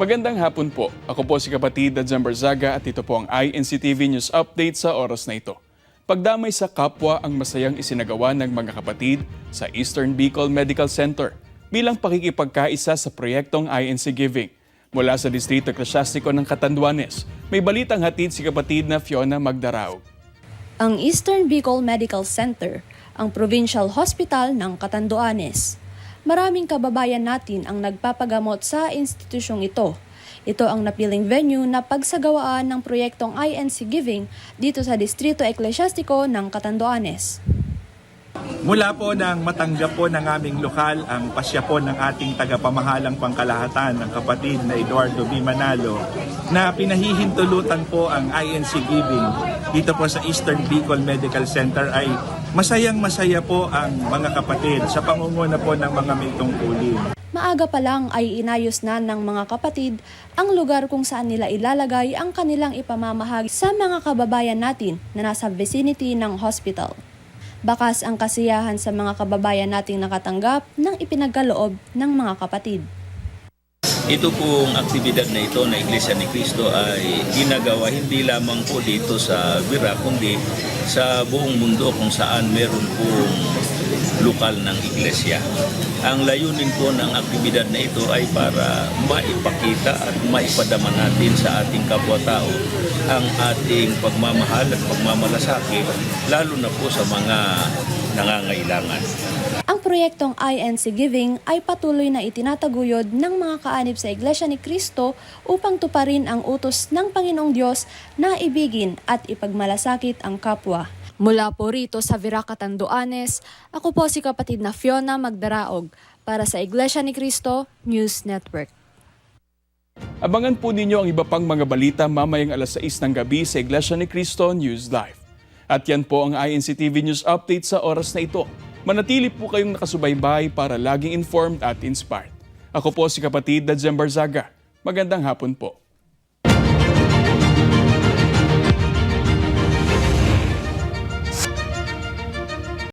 Magandang hapon po. Ako po si kapatid Dadzan Barzaga at ito po ang INCTV News Update sa oras na ito. Pagdamay sa kapwa ang masayang isinagawa ng mga kapatid sa Eastern Bicol Medical Center bilang pakikipagkaisa sa proyektong INC Giving. Mula sa Distrito Eklesiastiko ng Catanduanes, may balitang hatid si kapatid na Fiona Magdarao. Ang Eastern Bicol Medical Center, ang provincial hospital ng Catanduanes. Maraming kababayan natin ang nagpapagamot sa institusyong ito. Ito ang napiling venue na pagsagawaan ng proyektong INC Giving dito sa Distrito Eklesiastiko ng Catanduanes. Mula po nang matanggap po ng aming lokal ang pasya po ng ating tagapamahalang pangkalahatan ng kapatid na Eduardo B. Manalo na pinahihintulutan po ang INC Giving dito po sa Eastern Bicol Medical Center ay masayang masaya po ang mga kapatid sa pangunguna po ng mga may tungkulin. Maaga pa lang ay inayos na ng mga kapatid ang lugar kung saan nila ilalagay ang kanilang ipamamahagi sa mga kababayan natin na nasa vicinity ng hospital. Bakas ang kasiyahan sa mga kababayan nating nakatanggap ng ipinagkaloob ng mga kapatid. Ito pong aktibidad na ito na Iglesia ni Cristo ay ginagawa hindi lamang po dito sa Bira kundi sa buong mundo kung saan meron pong lokal ng iglesia. Ang layunin po ng aktibidad na ito ay para maipakita at maipadama natin sa ating kapwa-tao ang ating pagmamahal at pagmamalasakit lalo na po sa mga nangangailangan. Ang proyektong INC Giving ay patuloy na itinataguyod ng mga kaanib sa Iglesia ni Cristo upang tuparin ang utos ng Panginoong Diyos na ibigin at ipagmalasakit ang kapwa. Mula po rito sa Viraca, Tanduanes, ako po si kapatid na Fiona Magdaraog para sa Iglesia ni Cristo News Network. Abangan po ninyo ang iba pang mga balita mamayang alas 6 ng gabi sa Iglesia ni Cristo News Live. At yan po ang INCTV News Update sa oras na ito. Manatili po kayong nakasubaybay para laging informed at inspired. Ako po si kapatid Dadzem Barzaga. Magandang hapon po.